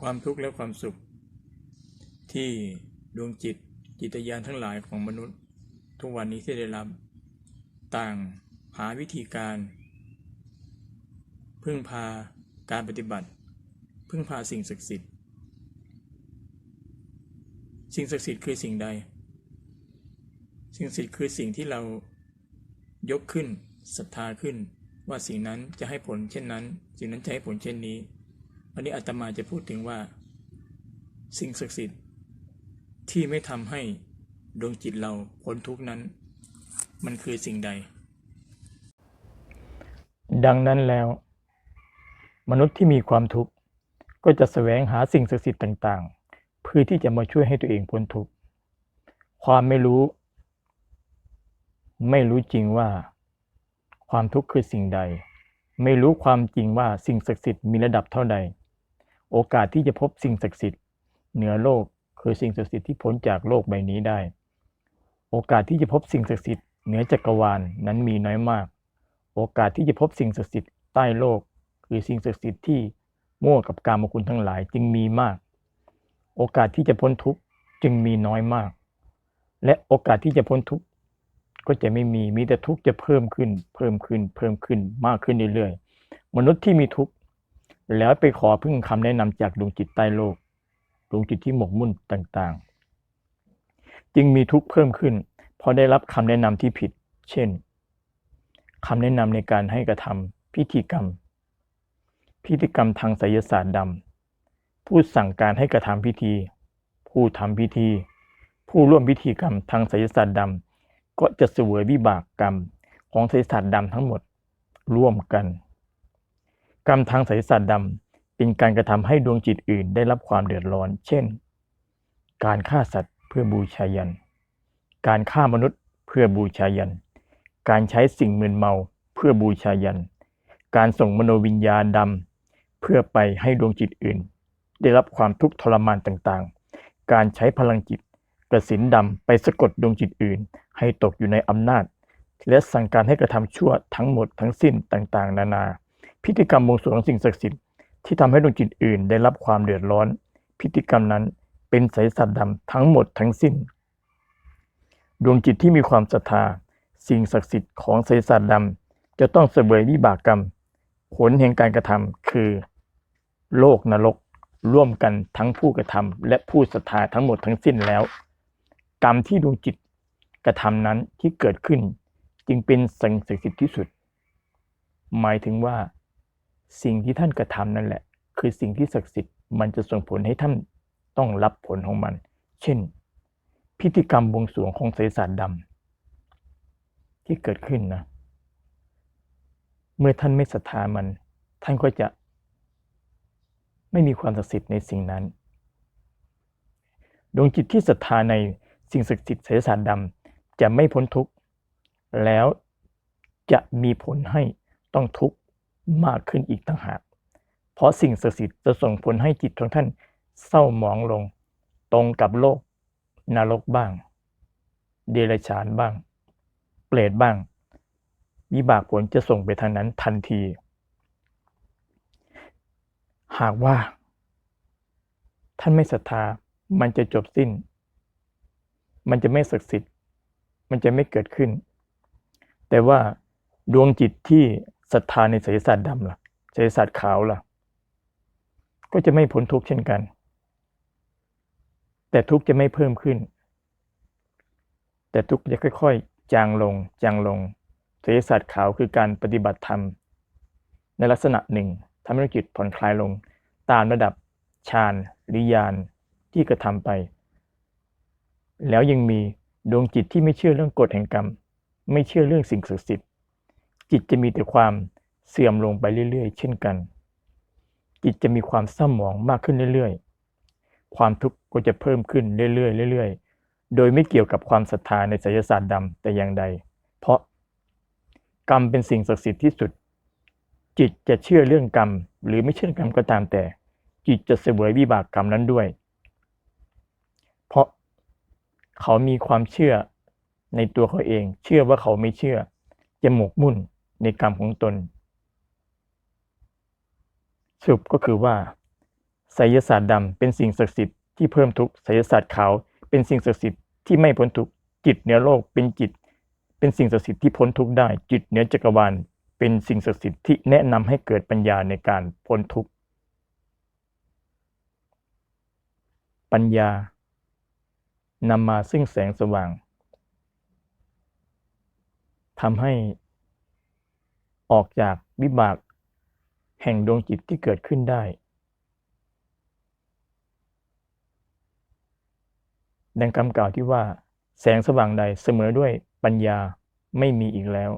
ความทุกข์และความสุข ที่ดวงจิตจิตญาณทั้งหลายของมนุษย์ ทุกวันนี้ที่ได้รับ ต่างหาวิธีการ พึ่งพาการปฏิบัติ พึ่งพาสิ่งศักดิ์สิทธิ์ สิ่งศักดิ์สิทธิ์คือสิ่งใด สิ่งศักดิ์สิทธิ์คือสิ่งที่เรายกขึ้นศรัทธาขึ้น ว่าสิ่งนั้นจะให้ผลเช่นนั้น สิ่งนั้นจะให้ผลเช่นนี้ วันนี้อาตมาจะพูดถึงว่า สิ่งศักดิ์สิทธิ์ที่ไม่ทำให้ดวงจิตเราพ้นทุกนั้น มันคือสิ่งใด ดังนั้นแล้ว มนุษย์ที่มีความทุกข์ก็จะแสวงหาสิ่งศักดิ์สิทธิ์ต่างๆ เพื่อที่จะมาช่วยให้ตัวเองพ้นทุกข์ความไม่รู้ ไม่รู้จริงว่า ความทุกข์คือสิ่งใด ไม่รู้ความจริงว่าสิ่งศักดิ์สิทธิ์มีระดับเท่าใด โอกาสที่จะพบสิ่งศักดิ์สิทธิ์เหนือโลกคือสิ่งศักดิ์สิทธิ์ที่พ้นจากโลกใบนี้ได้ โอกาสที่จะพบสิ่งศักดิ์สิทธิ์เหนือจักรวาลนั้นมีน้อยมาก โอกาสที่จะพบสิ่งศักดิ์สิทธิ์ใต้โลก คือสิ่งศักดิ์สิทธิ์ที่มั่วกับกามคุณทั้งหลายจึงมีมาก โอกาสที่จะพ้นทุกข์จึงมีน้อยมาก และโอกาสที่จะพ้นทุกข์ก็จะไม่มีมีแต่ทุกข์จะเพิ่มขึ้น เพิ่มขึ้น เพิ่มขึ้นมากขึ้นเรื่อยๆมนุษย์ที่มีทุกข์ แล้วไปขอพึ่งคำแนะนำจากดวงจิตใต้โลก ดวงจิตที่หมกมุ่นต่างๆ จึงมีทุกข์เพิ่มขึ้นเพราะได้รับคำแนะนำที่ผิด เช่นคำแนะนำในการให้กระทำพิธีกรรม พิธีกรรมทางไสยศาสตร์ดำผู้สั่งการให้กระทำพิธี ผู้ทำพิธี ผู้ร่วมพิธีกรรมทางไสยศาสตร์ดำก็จะเสวยวิบากกรรมของไสยศาสตร์ดำทั้งหมดร่วมกัน กรรมทางไสยศาสตร์ดำเป็นการกระทำให้ดวงจิตอื่นได้รับความเดือดร้อน เช่น การฆ่าสัตว์เพื่อบูชายัน การฆ่ามนุษย์เพื่อบูชายัน การใช้สิ่งมึนเมาเพื่อบูชายัน การส่งมโนวิญญาณดำเพื่อไปให้ดวงจิตอื่น ได้รับความทุกข์ทรมานต่างๆ การใช้พลังจิตกระสินดำไปสะกดดวงจิตอื่น ให้ตกอยู่ในอำนาจ และสั่งการให้กระทำชั่วทั้งหมดทั้งสิ้นต่างๆ นานา พิธีกรรมบวงสรวงของสิ่งศักดิ์สิทธิ์ที่ทำให้ดวงจิตอื่นได้รับความเดือดร้อน พิธีกรรมนั้นเป็นไสยศาสตว์ดำทั้งหมดทั้งสิ้น ดวงจิตที่มีความศรัทธา สิ่งศักดิ์สิทธิ์ของไสยศาสตว์ดำจะต้องเสวยวิบากกรรม ผลแห่งการกระทำคือ โลกนรกร่วมกันทั้งผู้กระทำและผู้ศรัทธาทั้งหมดทั้งสิ้นแล้ว กรรมที่ดวงจิตกระทำนั้นที่เกิดขึ้น จึงเป็นสิ่งศักดิ์สิทธิ์ที่สุด หมายถึงว่า สิ่งที่ท่านกระทำนั่นแหละ คือสิ่งที่ศักดิ์สิทธิ์มันจะส่งผลให้ท่านต้องรับผลของมัน เช่น พิธีกรรมบวงสรวงของไสยศาสตร์ดำที่เกิดขึ้นนะ เมื่อท่านไม่ศรัทธามัน ท่านก็จะ ไม่มีความศักดิ์สิทธิ์ในสิ่งนั้น ดวงจิตที่ศรัทธาในสิ่งศักดิ์สิทธิ์ไสยศาสตร์ดำจะไม่พ้นทุกข์แล้วจะมีผลให้ต้องทุกข์ มากขึ้นอีกต่างหาก เพราะสิ่งศักดิ์สิทธิ์จะส่งผลให้จิตของท่านเศร้าหมองลง ตรงกับโลก นรกบ้าง เดรัจฉานบ้าง เปรตบ้างวิบากผลจะส่งไปทางนั้นทันที หากว่า ท่านไม่ศรัทธามันจะจบสิ้น มันจะไม่ศักดิ์สิทธิ์ มันจะไม่เกิดขึ้น แต่ว่าดวงจิตที่ ศรัทธาในไสยศาสตร์ดำล่ะไสยศาสตร์ขาวล่ะ ก็จะไม่พ้นทุกข์เช่นกัน แต่ทุกข์จะไม่เพิ่มขึ้น แต่ทุกข์จะค่อย ๆ จางลง จางลงไสยศาสตร์ขาวคือการปฏิบัติธรรม ในลักษณะหนึ่งทำให้จิตผ่อนคลายลง ตามระดับฌานหรือญาณที่กระทำไป แล้วยังมีดวงจิตที่ไม่เชื่อเรื่องกฎแห่งกรรม ไม่เชื่อเรื่องสิ่งศักดิ์สิทธิ์ จิตจะมีแต่ความเสื่อมลงไปเรื่อยๆ เช่นกัน จิตจะมีความเศร้าหมองมากขึ้นเรื่อยๆ ความทุกข์ก็จะเพิ่มขึ้นเรื่อยๆเรื่อยๆ โดยไม่เกี่ยวกับความศรัทธาในไสยศาสตร์ดำแต่อย่างใด เพราะกรรมเป็นสิ่งศักดิ์สิทธิ์ที่สุด จิตจะเชื่อเรื่องกรรม หรือไม่เชื่อกรรมก็ตามแต่ จิตจะเสวยวิบากกรรมนั้นด้วย เพราะเขามีความเชื่อในตัวเขาเอง เชื่อว่าเขาไม่เชื่อจะหมกมุ่น ในกรรมของตน สรุปก็คือว่าไสยศาสตร์ดำเป็นสิ่งศักดิ์สิทธิ์ที่เพิ่มทุกข์ไสยศาสตร์ขาวเป็นสิ่งศักดิ์สิทธิ์ที่ไม่พ้นทุกข์จิตเหนือโลกเป็นจิต เป็นสิ่งศักดิ์สิทธิ์ที่พ้นทุกข์ได้ จิตเหนือจักรวาลเป็นสิ่งศักดิ์สิทธิ์ที่แนะนำให้เกิดปัญญาในการพ้นทุกข์ปัญญานำมาซึ่งแสงสว่างทำให้ ออกจากวิบากแห่งดวงจิตที่เกิดขึ้นได้ ดังคำกล่าวที่ว่า แสงสว่างใดเสมอด้วยปัญญาไม่มีอีกแล้ว